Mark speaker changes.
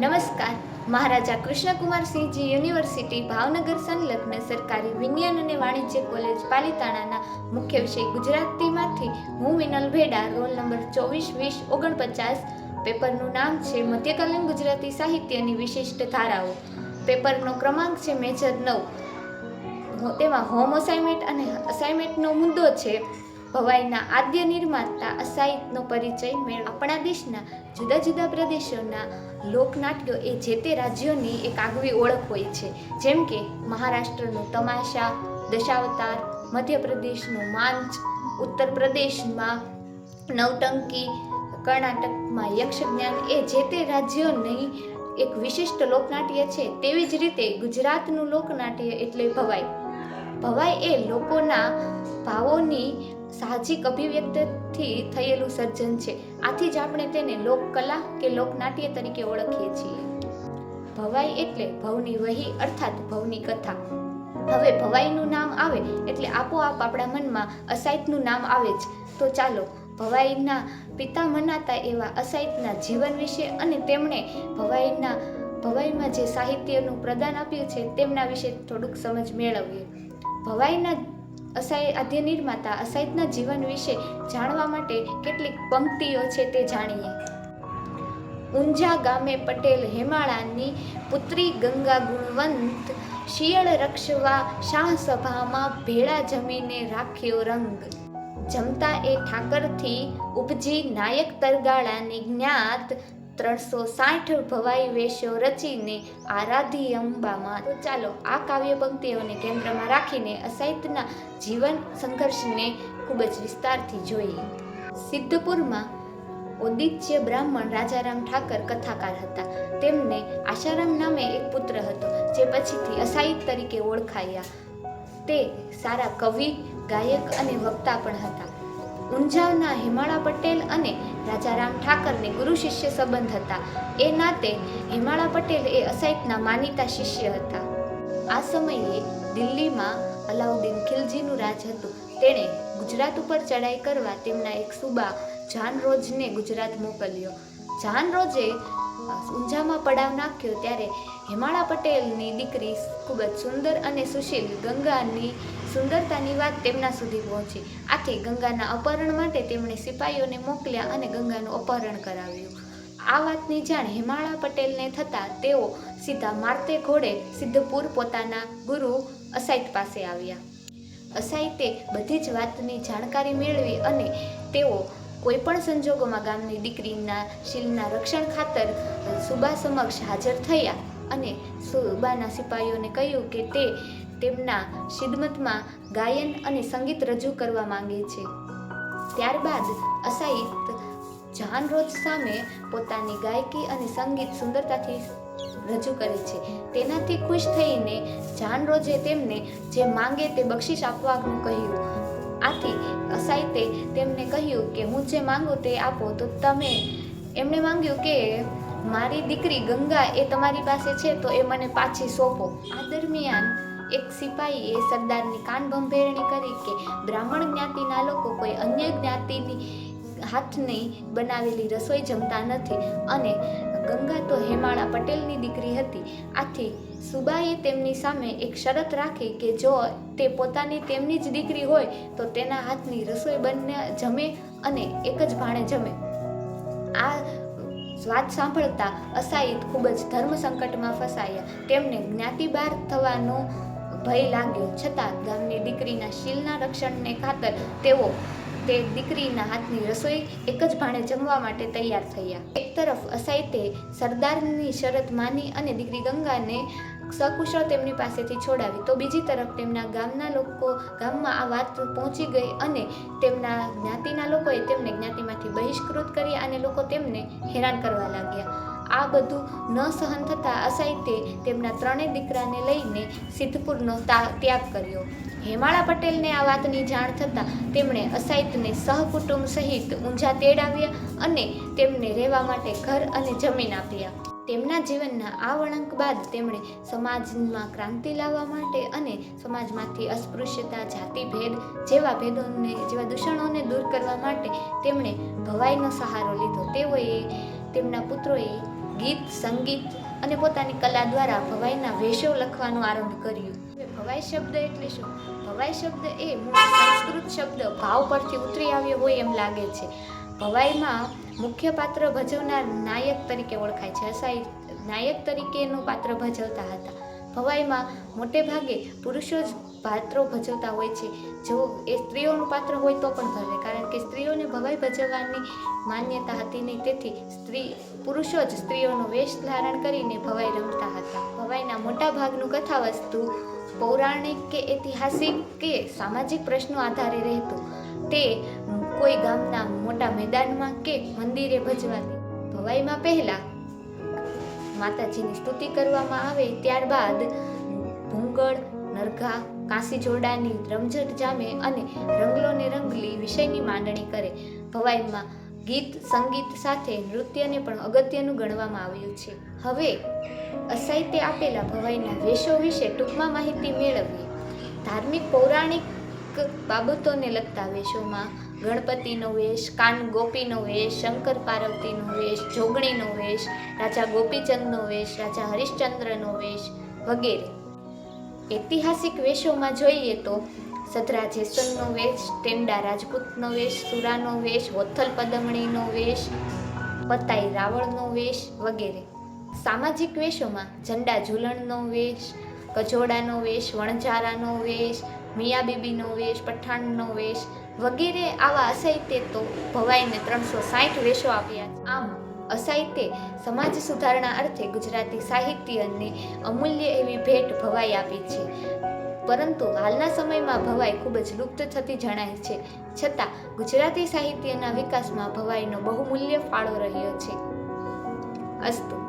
Speaker 1: નમસ્કાર. મહારાજા કૃષ્ણકુમારસિંહજી યુનિવર્સિટી ભાવનગર સંલગ્ન સરકારી વિજ્ઞાન અને વાણિજ્ય કોલેજ પાલિતાણાના મુખ્ય વિષય ગુજરાતીમાંથી હું વિનલ ભેડા, રોલ નંબર ચોવીસ, વીસ, ઓગણપચાસ. પેપરનું નામ છે મધ્યકાલીન ગુજરાતી સાહિત્યની વિશિષ્ટ ધારાઓ. પેપરનો ક્રમાંક છે મેજર નવ. તેમાં હોમ અસાઇનમેન્ટ અને અસાઇનમેન્ટનો મુદ્દો છે. ભવાઈના આદ્ય નિર્માતા અસાહિતનો પરિચય મેળ આપણા દેશના જુદા જુદા પ્રદેશોના લોકનાટ્યો એ જે તે રાજ્યોની એક આગવી ઓળખ હોય છે. જેમ કે મહારાષ્ટ્રનું તમાશા, દશાવતાર, મધ્યપ્રદેશનું માંચ ઉત્તર પ્રદેશમાં નવટંકી, કર્ણાટકમાં યક્ષજ્ઞાન એ જે તે રાજ્યોની એક વિશિષ્ટ લોકનાટ્ય છે તેવી જ રીતે ગુજરાતનું લોકનાટ્ય એટલે ભવાઈ. ભવાઈ એ લોકોના ભાવોની સાહજિક અભિવ્યક્તિથી થયેલું સર્જન છે. આથી જ આપણે તેને લોકકલા કે લોકનાટ્ય તરીકે ઓળખીએ છીએ. ભવાઈ એટલે ભવની વહી અર્થાત ભવની કથા. હવે ભવાઈનું નામ આવે એટલે આપોઆપ આપણા મનમાં અસાહિતનું નામ આવે જ. તો ચાલો, ભવાઈના પિતા મનાતા એવા અસાહિતના જીવન વિશે અને તેમણે ભવાઈના, ભવાઈમાં જે સાહિત્યનું પ્રદાન આપ્યું છે તેમના વિશે થોડુંક સમજ મેળવીએ. ભવાઈના અસાય આદ્ય નિર્માતા અસાહિતના જીવન વિશે જાણવા માટે કેટલીક પંક્તિઓ છે તે જાણીએ. ઊંઝા ગામે પટેલ હેમાળાની પુત્રી ગંગા ગુણવંત શિયળ રક્ષવા શાહ સભામાં ભેળા જમીને રાખ્યો રંગ. જમતા એ ઠાકરથી ઉપજી નાયક તરગાળાની જ્ઞાત ત્રણસો સાઠ ભવાઈ વેશો રચીને આરાધી અંબામાં. તો ચાલો, આ કાવ્ય પંક્તિઓને કેન્દ્રમાં રાખીને અસાહિતના જીવન સંઘર્ષને ખૂબ જ વિસ્તારથી જોઈએ. સિદ્ધપુરમાં ઓદિત્ય બ્રાહ્મણ રાજારામ ઠાકર કથાકાર હતા. તેમને આશારામ નામે એક પુત્ર હતો, જે પછીથી અસાહિત તરીકે ઓળખાયા. તે સારા કવિ, ગાયક અને વક્તા પણ હતા. ઊંઝાના હિમાળા પટેલ અને રાજારામ ઠાકરને ગુરુ શિષ્ય સંબંધ હતા. એ નાતે હિમાળા પટેલ એ અસાહિતના માનીતા શિષ્ય હતા. આ સમયે દિલ્હીમાં અલાઉદ્દીન ખિલજીનું રાજ હતું. તેણે ગુજરાત ઉપર ચડાઈ કરવા તેમના એક સુબા જાન રોજને ગુજરાત મોકલ્યો. જાન રોજે ઊંઝામાં પડાવ નાખ્યો ત્યારે હિમાળા પટેલની દીકરી ખૂબ જ સુંદર અને સુશીલ ગંગાની સુંદરતાની વાત તેમના સુધી પહોંચી. આથી ગંગાના અપહરણ માટે તેમણે સિપાહીઓને મોકલ્યા અને ગંગાનું અપહરણ કરાવ્યું. આ વાતની જાણ હિમાળા પટેલને થતાં તેઓ સીધા મારતે ઘોડે સિદ્ધપુર પોતાના ગુરુ અસાઈત પાસે આવ્યા. અસાઈતે બધી જ વાતની જાણકારી મેળવી અને તેઓ કોઈપણ સંજોગોમાં ગામની દીકરીના શીલના રક્ષણ ખાતર સુબા સમક્ષ હાજર થયા અને સુબાના સિપાહીઓને કહ્યું કે તે તેમના ખિદમતમાં ગાયન અને સંગીત રજૂ કરવા માંગે છે. ત્યારબાદ અસાહિત જાનરોજ સામે પોતાની ગાયકી અને સંગીત સુંદરતાથી રજૂ કરે છે. તેનાથી ખુશ થઈને જાનરોજે તેમને જે માંગે તે બક્ષિસ આપવાનું કહ્યું. આથી અસાહિતે તેમને કહ્યું કે, હું જે માંગુ તે આપો, તો તમે એમણે માંગ્યું કે, મારી દીકરી ગંગા એ તમારી પાસે છે, તો એ મને પાછી સોંપો. આ દરમિયાન એક સિપાહીએ સરદારની કાન ભંભેરણી કરી કે બ્રાહ્મણ જ્ઞાતિના લોકો કોઈ અન્ય જ્ઞાતિની હાથની બનાવેલી રસોઈ જમતા નથી. અને ગંગા તો હેમાળા પટેલની દીકરી હતી. આથી સુબાએ તેમની સામે એક શરત રાખી કે જો તે પોતાની તેમની જ દીકરી હોય, તો તેના હાથની રસોઈ બંને જમે અને એક જ ભાણે જમે. આ વાત સાંભળતા અસાહિત ખૂબ જ ધર્મ સંકટમાં ફસાયા. તેમને જ્ઞાતિ બહાર થવાનો ભય લાગ્યો છતાં ગામની દીકરીના શીલના રક્ષણને ખાતર તેઓ તે દીકરીના હાથની રસોઈ એક જ ભાણે જમવા માટે તૈયાર થયા. એક તરફ અસાઈતે સરદારની શરત માની અને દીકરી ગંગાને સકુશળ તેમની પાસેથી છોડાવી. તો બીજી તરફ તેમના ગામના લોકો ગામમાં આ વાત પહોંચી ગઈ અને તેમના જ્ઞાતિના લોકોએ તેમને જ્ઞાતિમાંથી બહિષ્કૃત કર્યા અને લોકો તેમને હેરાન કરવા લાગ્યા. આ બધું ન સહન થતાં અસાહિતે તેમના ત્રણેય દીકરાને લઈને સિદ્ધપુરનો ત્યાગ કર્યો. હેમાળા પટેલને આ વાતની જાણ થતાં તેમણે અસાહિતને સહકુટુંબ સહિત ઊંઝા તેડાવ્યા અને તેમને રહેવા માટે ઘર અને જમીન આપ્યા. તેમના જીવનના આ વળંક બાદ તેમણે સમાજમાં ક્રાંતિ લાવવા માટે અને સમાજમાંથી અસ્પૃશ્યતા, જાતિભેદ જેવા ભેદોને, જેવા દૂષણોને દૂર કરવા માટે તેમણે ભવાઈનો સહારો લીધો. તેઓએ તેમના પુત્રોએ ગીત, સંગીત અને પોતાની કલા દ્વારા ભવાઈના વેશો લખવાનું આરંભ કર્યું. ભવાઈ શબ્દ એટલે શું? ભવાઈ શબ્દ એ મૂળ સંસ્કૃત શબ્દ ભાવ પરથી ઉતરી આવ્યો હોય એમ લાગે છે. ભવાઈમાં મુખ્ય પાત્ર ભજવનાર નાયક તરીકે ઓળખાય છે. અસાઈ નાયક તરીકેનું પાત્ર ભજવતા હતા. ભવાઈમાં મોટે ભાગે પુરુષો જ પાત્રો ભજવતા હોય છે. જો એ સ્ત્રીઓનું પાત્ર હોય તો પણ ભરે કારણ કે સ્ત્રીઓને ભવાઈ ભજવવાની માન્યતા હતી નહીં. તેથી સ્ત્રી, પુરુષો જ સ્ત્રીઓનો વેશ ધારણ કરીને ભવાઈ રમતા હતા. ભવાઈના મોટા ભાગનું કથા વસ્તુ પૌરાણિક કે ઐતિહાસિક કે સામાજિક પ્રશ્નો આધારે રહેતું. તે કોઈ ગામના મોટા મેદાનમાં કે મંદિરે ભજવાતી. ભવાઈમાં પહેલા માતાજીની સ્તુતિ કરવામાં આવે ત્યારબાદ ભૂંગળ, નરઘા કાંસી જોડાની રમઝટ જામે અને રંગલો ને રંગલી વિષયની માંડણી કરે. ભવાઈમાં ગીત, સંગીત સાથે નૃત્યને પણ અગત્યનું ગણવામાં આવ્યું છે. હવે અસાહિત્ય આપેલા ભવાઈના વેશો વિશે ટૂંકમાં માહિતી મેળવીએ. ધાર્મિક, પૌરાણિક બાબતોને લગતા વેશોમાં ગણપતિનો વેશ, કાન ગોપીનો વેશ, શંકર પાર્વતીનો વેશ, જોગણીનો વેશ, રાજા ગોપીચંદનો વેશ, રાજા હરિશ્ચંદ્રનો વેશ વગેરે. ઐતિહાસિક વેશોમાં જોઈએ તો સદરા જેસલનો વેશ, ટેંડા રાજપૂતનો વેશ, સુરાનો વેશ, હોથલ પદમણીનો વેશ, પતાઈ રાવળનો વેશ વગેરે. સામાજિક વેશોમાં ઝંડા ઝૂલણનો વેશ, કજોડાનો વેશ, વણઝારાનો વેશ મિયા બીબીનો વેશ, પઠાણનો વેશ વગેરે આવા અસાહિત્ય તો ભવાઈને ત્રણસો સાઠ વેશો આપ્યા આમ, અસાહિત્ય સમાજ સુધારણા અર્થે ગુજરાતી સાહિત્યને અમૂલ્ય એવી ભેટ ભવાઈ આપી છે. પરંતુ હાલના સમયમાં ભવાઈ ખૂબ જ લુપ્ત થતી જણાય છે. છતાં, ગુજરાતી સાહિત્યના વિકાસમાં ભવાઈનો બહુમૂલ્ય ફાળો રહ્યો છે. અસ્તુ.